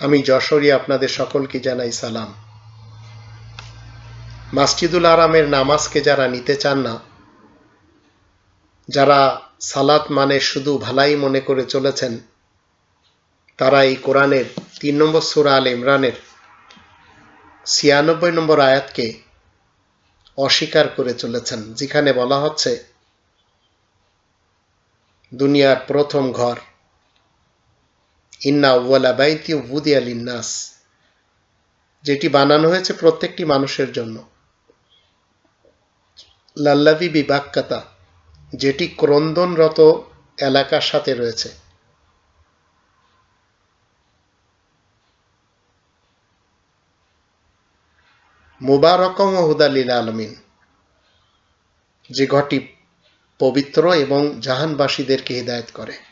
আমি যশোরী আপনাদের সকলকে জানাই সালাম। মাসজিদুল আরামের নামাজকে যারা নিতে চান না, যারা সালাত মানে শুধু ভালাই মনে করে চলেছেন, তারা এই কোরআনের তিন নম্বর সুরা আল ইমরানের ছিয়ানব্বই নম্বর আয়াতকে অস্বীকার করে চলেছেন, যেখানে বলা হচ্ছে, দুনিয়ার প্রথম ঘর ইন্না ওয়ালা বাইতি উদি যেটি বানানো হয়েছে প্রত্যেকটি মানুষের জন্য। লাল্লাবি বিবাক্কাতা যেটি ক্রন্দনরত এলাকার সাথে রয়েছে। মুবারকম হুদালিল আলমিন, যে ঘরটি পবিত্র এবং জাহানবাসীদেরকে হৃদায়ত করে।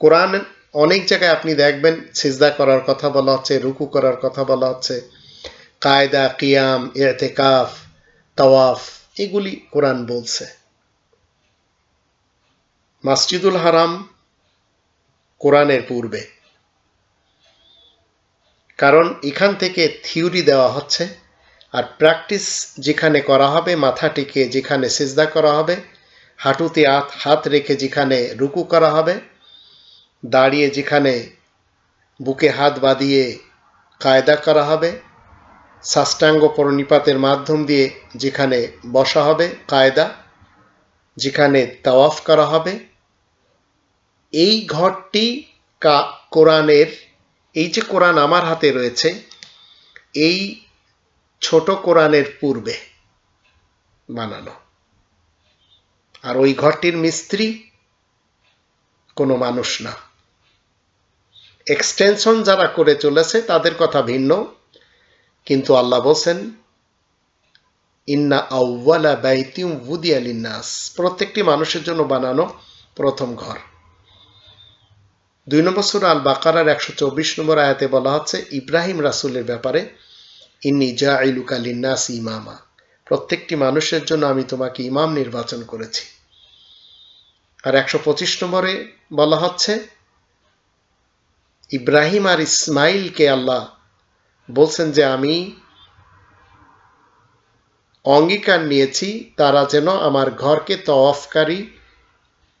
কোরআন অনেক জায়গায় আপনি দেখবেন সিজদা করার কথা বলা হচ্ছে, রুকু করার কথা বলা হচ্ছে, কায়দা, কিয়াম এতেকাফ তাওয়াফ, এগুলি কোরআন বলছে। মাসজিদুল হারাম কোরআনের পূর্বে। কারণ এখান থেকে থিওরি দেওয়া হচ্ছে, আর প্র্যাকটিস যেখানে করা হবে, মাথা টিকে যেখানে সিজদা করা হবে, হাঁটুতে হাত হাত রেখে যেখানে রুকু করা হবে দাঁড়িয়ে যেখানে বুকে হাত বাঁধিয়ে কায়দা করা হবে, সাষ্টাঙ্গ পরনিপাতের মাধ্যম দিয়ে যেখানে বসা হবে কায়দা, যেখানে তাওয়াফ করা হবে। এই ঘরটি কা কোরআনের, এই যে কোরআন আমার হাতে রয়েছে, এই ছোট কোরআনের পূর্বে বানানো। আর ওই ঘরটির মিস্ত্রি কোনো মানুষ না। এক্সটেনশন যারা করে চলেছে, তাদের কথা ভিন্ন। কিন্তু আল্লাহ বলছেন, ইন্না আউ্বালা বাইতিম উদি আলিনাস প্রত্যেকটি মানুষের জন্য বানানো প্রথম ঘর। দুই নম্বর সুর আল বাকারার একশো চব্বিশ নম্বর আয়াতে বলা হচ্ছে, ইব্রাহিম রাসুলের ব্যাপারে, ইন্নি জা ইলুকা লিন্নাস ইমামা। প্রত্যেকটি মানুষের জন্য আমি তোমাকে ইমাম নির্বাচন করেছি। আর একশো পঁচিশ নম্বরে বলা হচ্ছে ইব্রাহিম আর ইসমাইলকে আল্লাহ বলছেন যে আমি অঙ্গীকার নিয়েছি, তারা যেন আমার ঘরকে তওয়াফকারী,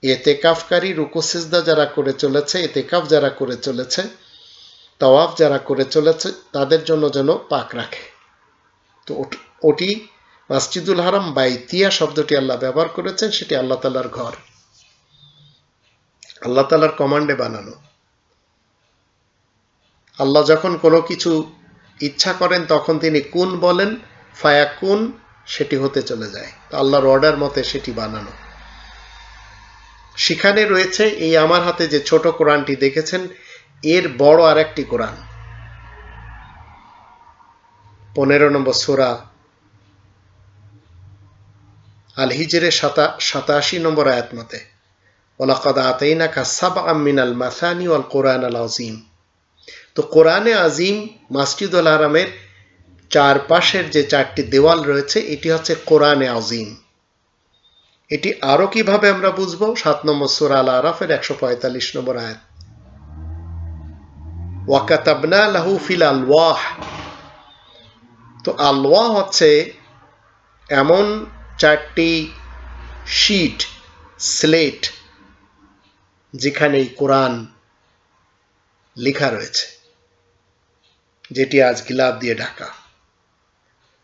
এতেকাফকারী, রুকুসিজদা যারা করে চলেছে, এতেকাফ যারা করে চলেছে, তওয়াফ যারা করে চলেছে, তাদের জন্য যেন পাক রাখে। তো ওটি মাসজিদুল হারাম বাইতিয়া শব্দটি আল্লাহ ব্যবহার করেছেন, সেটি আল্লাহ তালার ঘর। আল্লাহ তালার কমান্ডে বানানো। আল্লাহ যখন কোনো কিছু ইচ্ছা করেন, তখন তিনি কুন বলেন ফায়া কুন সেটি হতে চলে যায়। তো আল্লাহর অর্ডার মতে সেটি বানানো। সেখানে রয়েছে এই আমার হাতে যে ছোট কোরআনটি দেখেছেন, এর বড় আর একটি কোরআন। পনেরো নম্বর সোরা আল হিজরে সাতা, সাতাশি নম্বর আয়াত মতে ওলাকাদ আতাইনা কাসাব আমিনাল মাসানি ওয়াল কোরআন আল আজিম তো কোরআনে আজিম মাসজিদুল আরামের চারপাশের যে চারটি দেওয়াল রয়েছে, এটি হচ্ছে কোরআনে আজিম। এটি আরও কীভাবে আমরা বুঝব? সাত নম্বর সুরা আল আরাফের একশো পঁয়তাল্লিশ নম্বর আয়াত। ওয়াকাতাবনা লাহু ফিল আলওয়াহ। তো আলওয়া হচ্ছে এমন চারটি শিট, স্লেট যেখানে কোরআন লেখা রয়েছে। যেটি আজ গিলাপ দিয়ে ঢাকা।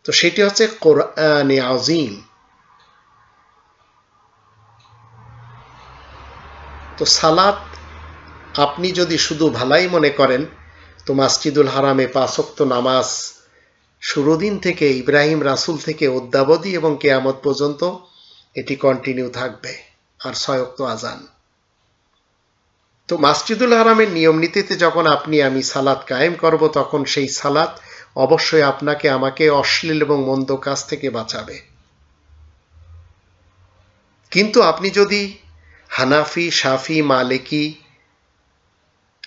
তো সেটি হচ্ছে কোরআনে আজিম তো সালাত আপনি যদি শুধু ভালাই মনে করেন, তো মাসজিদুল হারামে পাঁচক্ত নামাজ শুরু দিন থেকে ইব্রাহিম রাসুল থেকে অদ্যাবধি এবং কেয়ামত পর্যন্ত এটি কন্টিনিউ থাকবে, আর ছয়ক্ত আজান তো মাসজিদুল হারামের নিয়ম নীতিতে যখন আপনি আমি সালাত কায়েম করব, তখন সেই সালাত অবশ্যই আপনাকে আমাকে অশ্লীল এবং মন্দ কাজ থেকে বাঁচাবে। কিন্তু আপনি যদি হানাফি সাফি মালিকি,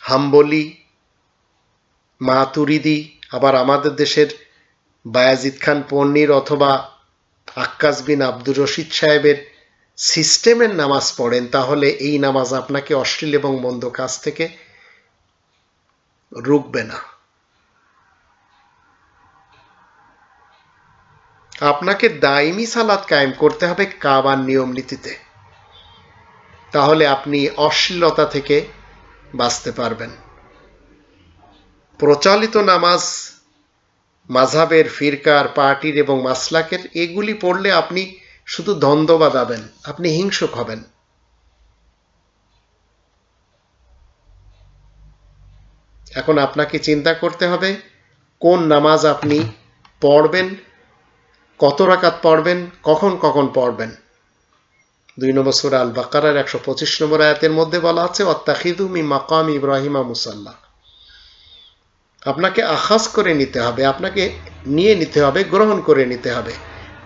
হাম্বলি, মাতুরিদি, আবার আমাদের দেশের বায়াজিদ খান পন্নির অথবা আক্কাস বিন আব্দুর রশিদ সাহেবের সিস্টেমের নামাজ পড়েন, তাহলে এই নামাজ আপনাকে অশ্লীল এবং মন্দ কাজ থেকে রুখবে না। আপনাকে দায়মি সালাত কায়েম করতে হবে কাবার নিয়ম নীতিতে। তাহলে আপনি অশ্লীলতা থেকে বাঁচতে পারবেন। প্রচলিত নামাজ মাঝাবের ফিরকার, পার্টির এবং মাসলাকের, এগুলি পড়লে আপনি শুধু দ্বন্দ্ব বাঁধাবেন, আপনি হিংসুক হবেন। এখন আপনাকে চিন্তা করতে হবে, কোন নামাজ আপনি পড়বেন, কত রাকাত পড়বেন, কখন কখন পড়বেন। দুই নম্বর সুরা আল বাকারার একশো পঁচিশ নম্বর আয়াতের মধ্যে বলা আছে অত্তাখিদু মি মাকাম ইব্রাহিমা মুসাল্লাহ আপনাকে আখাস করে নিতে হবে, আপনাকে নিয়ে নিতে হবে, গ্রহণ করে নিতে হবে,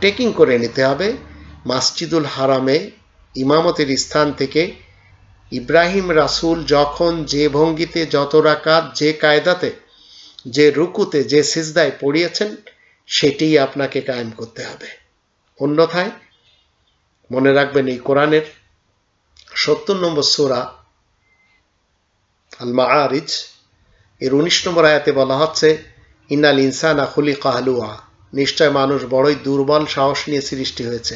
টেকিং করে নিতে হবে মাসজিদুল হারামে ইমামতের স্থান থেকে ইব্রাহিম রাসুল যখন যে ভঙ্গিতে যত রাকাত, যে কায়দাতে, যে রুকুতে, যে সিজদায় পড়িয়েছেন, সেটি আপনাকে কায়েম করতে হবে। অন্যথায় মনে রাখবেন এই কোরআনের সত্তর নম্বর সোরা আল মাআরিজ এর উনিশ নম্বর আয়াতে বলা হচ্ছে ইনাল ইনসান আখুলি কাহলুয়া নিশ্চয় মানুষ বড়ই দুর্বল সাহস নিয়ে সৃষ্টি হয়েছে।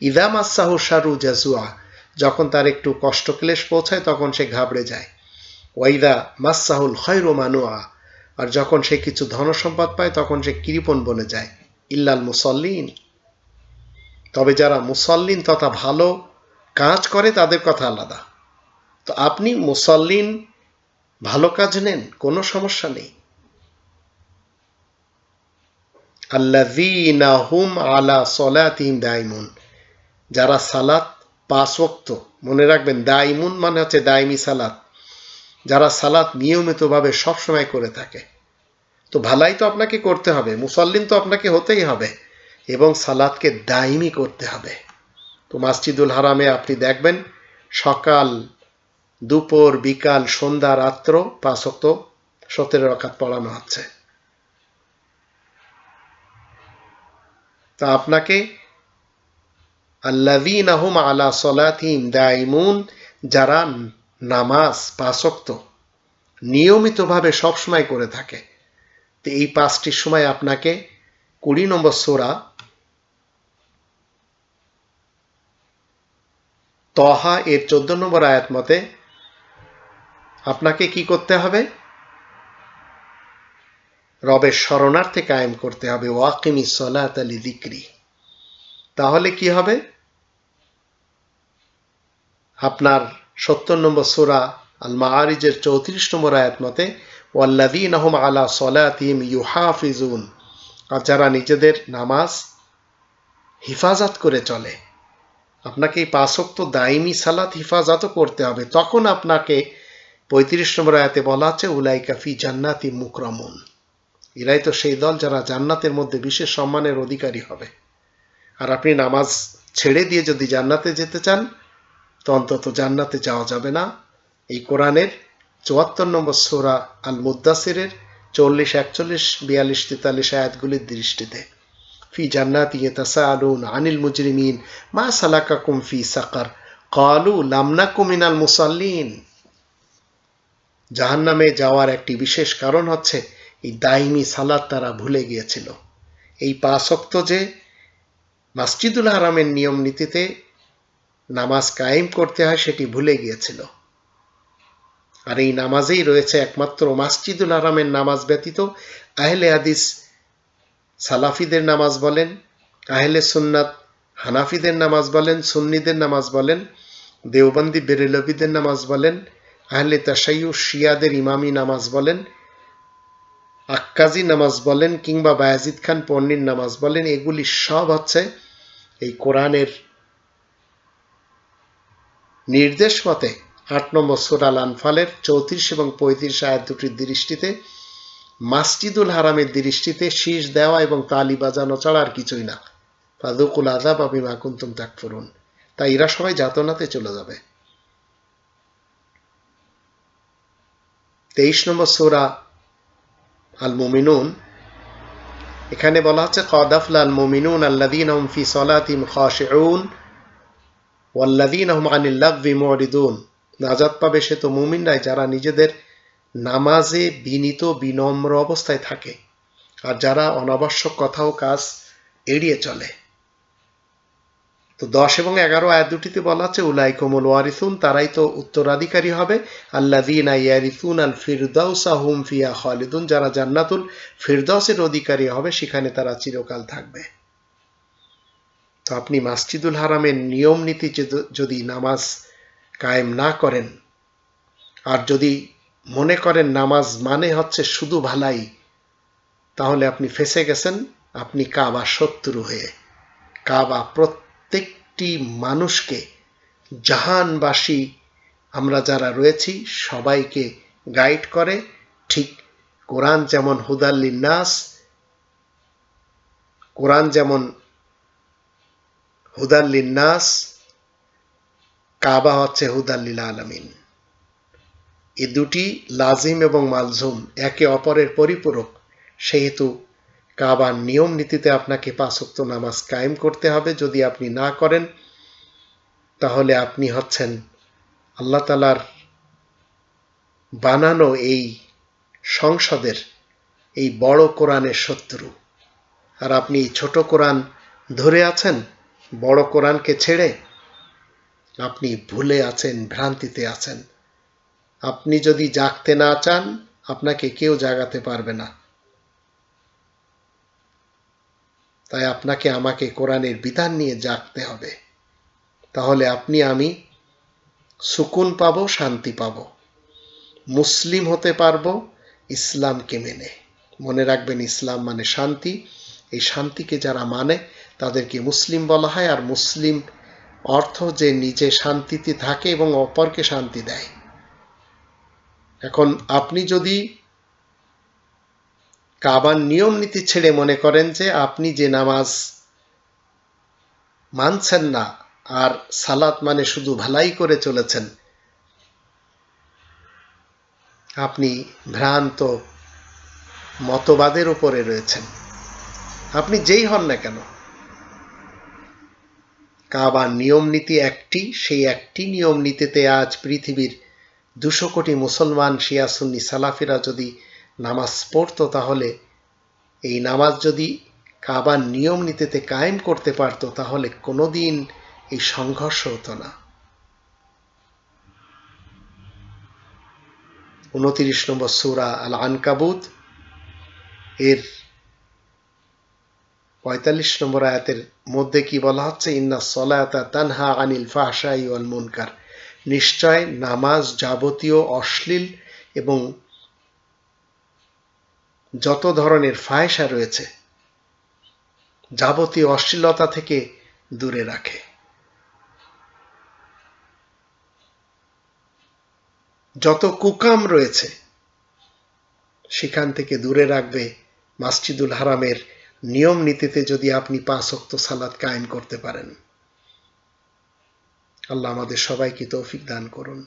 ইদাম আসাহু সারু জাজুয়া যখন তার একটু কষ্ট ক্লেশ পৌঁছায় তখন সে ঘাবড়ে যায়। ওয়াইদা মাসাহুল খৈরো মানুয়া আর যখন সে কিছু ধনসম্পদ পায় তখন সে কৃপণ বনে যায়। ইল্লাল মুসল্লিন তবে যারা মুসল্লিন তথা ভালো কাজ করে তাদের কথা আলাদা। তো আপনি মুসল্লিন, ভালো কাজ নেন, কোনো সমস্যা নেই? আল্লাযীনা হুম আলা সলাতিহিম দাইমুন যারা সালাত পাঁচ ওয়াক্ত, মনে রাখবেন দাইমুন মানে হচ্ছে দাইমি সালাত। যারা সালাত নিয়মিতভাবে সবসময় করে থাকে। তো ভালাই তো আপনাকে করতে হবে, মুসল্লিন তো আপনাকে হতেই হবে। এবং সালাদকে দাইমি করতে হবে। তো মাসজিদুল হারামে আপনি দেখবেন, সকাল, দুপুর, বিকাল, সন্ধ্যা, রাত্র পাঁচক্ত সতেরো রকাত পড়ানো হচ্ছে তা আপনাকে আল্লাদিন আহম আলা সলাতিম দাইমুন যারা নামাজ পাঁচক্ত নিয়মিতভাবে সবসময় করে থাকে। তো এই পাঁচটির সময় আপনাকে কুড়ি নম্বর সোরা তহা এর চোদ্দ নম্বর আয়াত মতে আপনাকে কি করতে হবে? রবের শরণার্থে কায়েম করতে হবে। ওয়াকিমি সলাত আলী দিক্রি তাহলে কি হবে? আপনার সত্তর নম্বর সোরা আল মাআরিজের চৌত্রিশ নম্বর আয়াত মতে ওয়াল্লাদিন আহম আলা সলাতিম ইউহাফিজুন আর যারা নিজেদের নামাজ হিফাজত করে চলে। আপনাকে এই পাঁচক্ত দাইমি সালাত হিফাজতও করতে হবে। তখন আপনাকে পঁয়ত্রিশ নম্বর আয়াতে বলা আছে উলাই কাফি জান্নাতি মুকরমন এরাই তো সেই দল যারা জান্নাতের মধ্যে বিশেষ সম্মানের অধিকারী হবে। আর আপনি নামাজ ছেড়ে দিয়ে যদি জান্নাতে যেতে চান তো অন্তত জান্নাতে যাওয়া যাবে না। এই কোরআনের চুয়াত্তর নম্বর সোরা আল মুদাসিরের চল্লিশ, একচল্লিশ, বিয়াল্লিশ, তেতাল্লিশ আয়াতগুলির দৃষ্টিতে। ফি জান্নাত ইয়েতাসা আলুন আনিল মুজরিমিন, মা সালাকাকুম ফি সাকার কালু লামনাকু মিনাল মুসাল্লিন। জাহান্নামে যাওয়ার একটি বিশেষ কারণ হচ্ছে, এই দাইমি সালাদ তারা ভুলে গিয়েছিল। এই পাঁচক্ত যে মাসজিদুল হারামের নিয়ম নীতিতে নামাজ কায়েম করতে হয় সেটি ভুলে গিয়েছিল। আর এই নামাজেই রয়েছে একমাত্র মাসজিদুল হারামের নামাজ ব্যতীত আহলে হাদিস সালাফিদের নামাজ বলেন, আহলে সুন্নাত হানাফিদের নামাজ বলেন, সুন্নিদের নামাজ বলেন, দেওবন্দি বেরেলবিদের নামাজ বলেন, আহলে তাসাইউ শিয়াদের ইমামি নামাজ বলেন, আক্কাজি নামাজ বলেন কিংবা বায়াজিদ খান পন্নির নামাজ বলেন, এগুলি সব হচ্ছে এই কোরআনের নির্দেশ মতে আট নম্বর সুরাল আনফালের চৌত্রিশ এবং পঁয়ত্রিশ আয়াত দুটির দৃষ্টিতে, মাসজিদুল হারামের দৃষ্টিতে শীষ দেওয়া এবং তালি বাজানো ছাড়া আর কিছুই না। ফাদুকুল আজাব আমি মাকুন্তুম ত্যাগ করুন তাই এরা সবাই যাতনাতে চলে যাবে। তেইশ নম্বর সোরা আল মুমিনুন এখানে বলা হচ্ছে কদাফলা আল মুমিনুন আল্লাদিন ফি সলাতিম খাশিউন। ওয়াল্লাদিন আহম আনিল্লাগভি মুরিদুন। নাজাত পাবে সে তো মুমিনরাই যারা নিজেদের নামাজে বিনীত, বিনম্র অবস্থায় থাকে আর যারা অনাবশ্যক কথা ও কাজ এড়িয়ে চলে। তো দশ এবং এগারো আয়াত দুটিতে বলা আছে উলাই কোমল ওয়ারিসুন, তারাই তো উত্তরাধিকারী হবে। আল্লাদিন ইয়ারিসুন আল ফিরদাউসা হুম ফিয়া খালিদুন, যারা জান্নাতুল ফিরদাউসের অধিকারী হবে, সেখানে তারা চিরকাল থাকবে। তো আপনি মাসজিদুল হারামের নিয়ম নীতি যদি- নামাজ কায়েম না করেন, আর যদি মনে করেন নামাজ মানে হচ্ছে শুধু ভালাই, তাহলে আপনি ফেসে গেছেন, আপনি কাবা শত্রু হয়ে। কাবা প্রত্যেকটি মানুষকে, জাহানবাসী, আমরা যারা রয়েছি, সবাইকে গাইড করে। ঠিক কোরআন যেমন হুদাল্লিন নাস কোরআন যেমন হুদাল্লিন নাস কাবা হচ্ছে হুদাল্লিল আলামিন। এ দুটি লাজিম এবং মালঝুম একে অপরের পরিপূরক, সেহেতু কাবার নিয়ম নীতিতে আপনাকে পাঁচক্ত নামাজ কায়েম করতে হবে। যদি আপনি না করেন, তাহলে আপনি হচ্ছেন আল্লাহ তালার বানানো এই সংসদের এই বড় কোরআনের শত্রু। আর আপনি ছোট কোরআন ধরে আছেন বড় কোরআনকে ছেড়ে আপনি ভুলে আছেন, ভ্রান্তিতে আছেন। আপনি যদি জাগতে না চান, আপনাকে কেউ জাগাতে পারবে না। তাই আপনাকে আমাকে কোরআনের বিধান নিয়ে জাগতে হবে। তাহলে আপনি, আমি সুকুন পাবো, শান্তি পাবো। মুসলিম হতে পারব ইসলামকে মেনে। মনে রাখবেন, ইসলাম মানে শান্তি। এই শান্তিকে যারা মানে তাদেরকে মুসলিম বলা হয় আর মুসলিম অর্থ যে নিজে শান্তিতে থাকে এবং অপরকে শান্তি দেয়। এখন আপনি যদি কাবার নিয়ম নীতি ছেড়ে মনে করেন যে আপনি যে নামাজ মানছেন না আর সালাত মানে শুধু ভালাই করে চলেছেন, আপনি ভ্রান্ত মতবাদের উপরে রয়েছেন। আপনি যেই হন না কেন কাবার নিয়ম নীতি একটি, সেই একটি নিয়ম নীতিতে আজ পৃথিবীর দুশো কোটি মুসলমান শিয়া সুন্নি সালাফিরা যদি নামাজ পড়তো তাহলে, এই নামাজ যদি কাবার নিয়ম নীতিতে কায়েম করতে পারতো তাহলে কোনোদিন এই সংঘর্ষ হতো না। উনতিরিশ নম্বর সুরা আল আনকাবুত এর পঁয়তাল্লিশ নম্বর আয়াতের মধ্যে কি বলা হচ্ছে? ইন্না সলায়াতা তানহা আনিল ফাহশাই ওয়াল মুনকার। নিশ্চয় নামাজ যাবতীয় অশ্লীল এবং যত ধরনের ফায়সা রয়েছে, যাবতীয় অশ্লীলতা থেকে দূরে রাখে। যত কুকাম রয়েছে, সেখান থেকে দূরে রাখবে মাসজিদুল হারামের নিয়ম নীতিতে যদি আপনি পাঁচ অক্ত সালাদ কায়েম করতে পারেন, আল্লাহ আমাদের সবাইকে তৌফিক দান করুন।